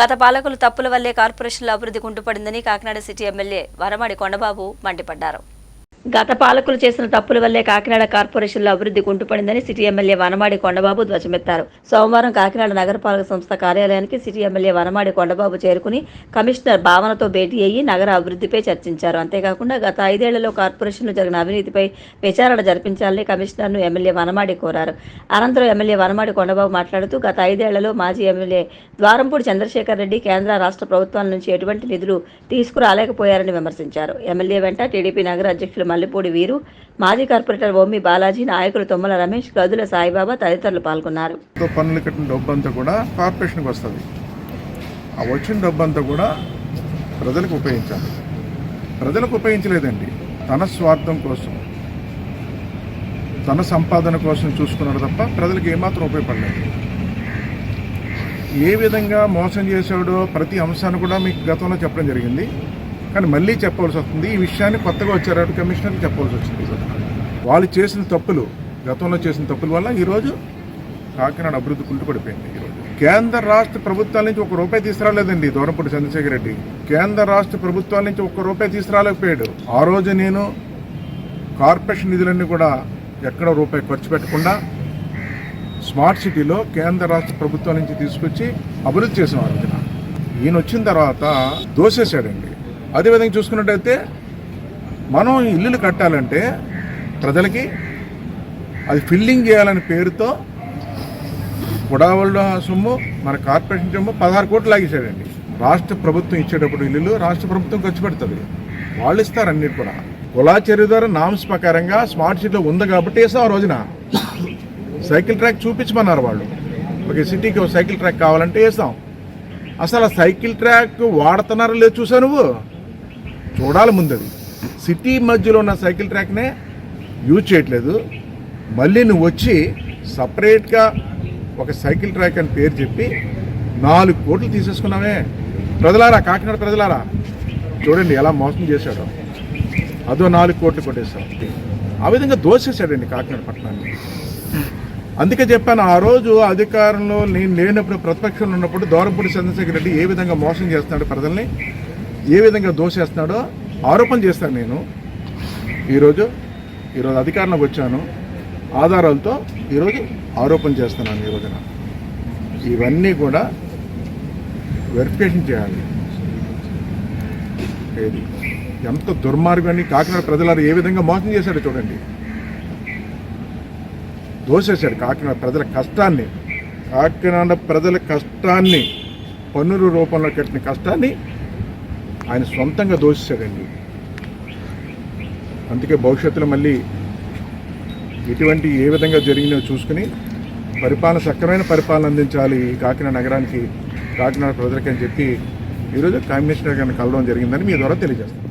గత పాలకులు తప్పుల వల్లే కార్పొరేషన్ల అభివృద్ధి కుంటుపడిందని కాకినాడ సిటీ ఎమ్మెల్యే వరమాడి కొండబాబు మండిపడ్డారు. గత పాలకులు చేసిన తప్పుల వల్లే కాకినాడ కార్పొరేషన్లో అభివృద్ధి కుంటుపడిందని సిటీ ఎమ్మెల్యే వనమాడి కొండబాబు ధ్వజమెత్తారు. సోమవారం కాకినాడ నగరపాలక సంస్థ కార్యాలయానికి సిటీ ఎమ్మెల్యే వనమాడి కొండబాబు చేరుకుని కమిషనర్ భావనతో భేటీ అయ్యి నగర అభివృద్ధిపై చర్చించారు. అంతేకాకుండా గత ఐదేళ్ళలో కార్పొరేషన్లో జరిగిన అవినీతిపై విచారణ జరిపించాలని కమిషనర్ను ఎమ్మెల్యే వనమాడి కోరారు. అనంతరం ఎమ్మెల్యే వనమాడి కొండబాబు మాట్లాడుతూ గత ఐదేళ్ళలో మాజీ ఎమ్మెల్యే ద్వారంపూడి చంద్రశేఖర్ రెడ్డి కేంద్ర రాష్ట్ర ప్రభుత్వాల నుంచి ఎటువంటి నిధులు తీసుకురాలేకపోయారని విమర్శించారు. ఎమ్మెల్యే వెంట టీడీపీ నగర అధ్యక్షులు మల్లెపూడి వీరు మాజీ కార్పొరేటర్ ఓమి బాలాజీ నాయకులు తుమ్మల రమేష్ గదుల సాయిబాబా తదితరులు పాల్గొన్నారు. తో పన్నులు కట్టిన డబ్బు అంతా కూడా కార్పొరేషన్కి వస్తుంది. ఆ వచ్చిన డబ్బంతా కూడా ప్రజలకు ఉపయోగించాలి. ప్రజలకు ఉపయోగించలేదండి. తన స్వార్థం కోసం తన సంపాదన కోసం చూసుకున్నాడు తప్ప ప్రజలకు ఏమాత్రం ఉపయోగపడలేదు. ఏ విధంగా మోసం చేశాడో ప్రతి అంశాన్ని కూడా మీకు గతంలో చెప్పడం జరిగింది. కానీ మళ్ళీ చెప్పవలసి వస్తుంది. ఈ విషయాన్ని కొత్తగా వచ్చారు కమిషనర్ చెప్పవలసి వచ్చింది. వాళ్ళు చేసిన తప్పులు గతంలో చేసిన తప్పుల వల్ల ఈరోజు కాకినాడ అభివృద్ధి కుంటుపడిపోయింది ఈరోజు కేంద్ర రాష్ట్ర ప్రభుత్వాల నుంచి ఒక రూపాయి తీసుకురాలేదండి దూరంపూడి చంద్రశేఖర్ రెడ్డి. కేంద్ర రాష్ట్ర ప్రభుత్వాల నుంచి ఒక్క రూపాయి తీసుకురాలేకపోయాడు. ఆ రోజు నేను కార్పొరేషన్ నిధులన్నీ కూడా ఎక్కడ రూపాయి ఖర్చు పెట్టకుండా స్మార్ట్ సిటీలో కేంద్ర రాష్ట్ర ప్రభుత్వం నుంచి తీసుకొచ్చి అభివృద్ధి చేసిన ఆ ఈయన వచ్చిన తర్వాత దోసేశాడండి. అదేవిధంగా చూసుకున్నట్టయితే మనం ఇల్లులు కట్టాలంటే ప్రజలకి అది ఫిల్లింగ్ చేయాలనే పేరుతో కుడావళ్ళ సొమ్ము మన కార్పొరేషన్ సొమ్ము పదహారు కోట్లు లాగేశాడండి. రాష్ట్ర ప్రభుత్వం ఇచ్చేటప్పుడు ఇల్లులు రాష్ట్ర ప్రభుత్వం ఖర్చు పెడుతుంది. వాళ్ళు ఇస్తారు అన్నిటి కూడా. కులాచర్య ద్వారా నామ్స్ ప్రకారంగా స్మార్ట్ సిటీలో ఉంది కాబట్టి వేసాం ఆ రోజున. సైకిల్ ట్రాక్ చూపించమన్నారు వాళ్ళు. ఒక సిటీకి ఒక సైకిల్ ట్రాక్ కావాలంటే వేసాం అసలు ఆ సైకిల్ ట్రాక్ వాడుతున్నారో లేదు చూసా నువ్వు? చూడాలి ముందు అది సిటీ మధ్యలో ఉన్న సైకిల్ ట్రాక్నే యూజ్ చేయట్లేదు. మళ్ళీ నువ్వు వచ్చి సపరేట్గా ఒక సైకిల్ ట్రాక్ అని పేరు చెప్పి నాలుగు కోట్లు తీసేసుకున్నామే ప్రజలారా కాకినాడ ప్రజలారా? చూడండి ఎలా మోసం చేశాడో. అదో నాలుగు కోట్లు కొట్టేశాడు. ఆ విధంగా దోషేశాడండి కాకినాడ పట్టణాన్ని. అందుకే చెప్పాను ఆ రోజు అధికారంలో నేను లేనప్పుడు ప్రతిపక్షంలో ఉన్నప్పుడు దూరంపూడి చంద్రశేఖర్ రెడ్డి ఏ విధంగా మోసం చేస్తున్నాడు ప్రజల్ని ఏ విధంగా దోషేస్తున్నాడో ఆరోపణ చేస్తాను నేను. ఈరోజు ఈరోజు అధికారంలోకి వచ్చాను. ఆధారాలతో ఈరోజు ఆరోపణ చేస్తున్నాను ఈ రోజున. ఇవన్నీ కూడా వెరిఫికేషన్ చేయాలి. ఏది? ఎంత దుర్మార్గాన్ని కాకినాడ ప్రజలారు ఏ విధంగా మోసం చేశాడో చూడండి. దోషేశాడు కాకినాడ ప్రజల కష్టాన్ని. కాకినాడ ప్రజల కష్టాన్ని పన్నుల రూపంలో కట్టిన కష్టాన్ని ఆయన సొంతంగా దోషిస్తాడండి. అందుకే భవిష్యత్తులో మళ్ళీ ఇటువంటి ఏ విధంగా జరిగినవి చూసుకుని పరిపాలన సక్రమైన పరిపాలన అందించాలి కాకినాడ నగరానికి కాకినాడ ప్రజలకి అని చెప్పి ఈరోజు కమిషనర్ గారిని కలవడం జరిగిందని మీ ద్వారా తెలియజేస్తాను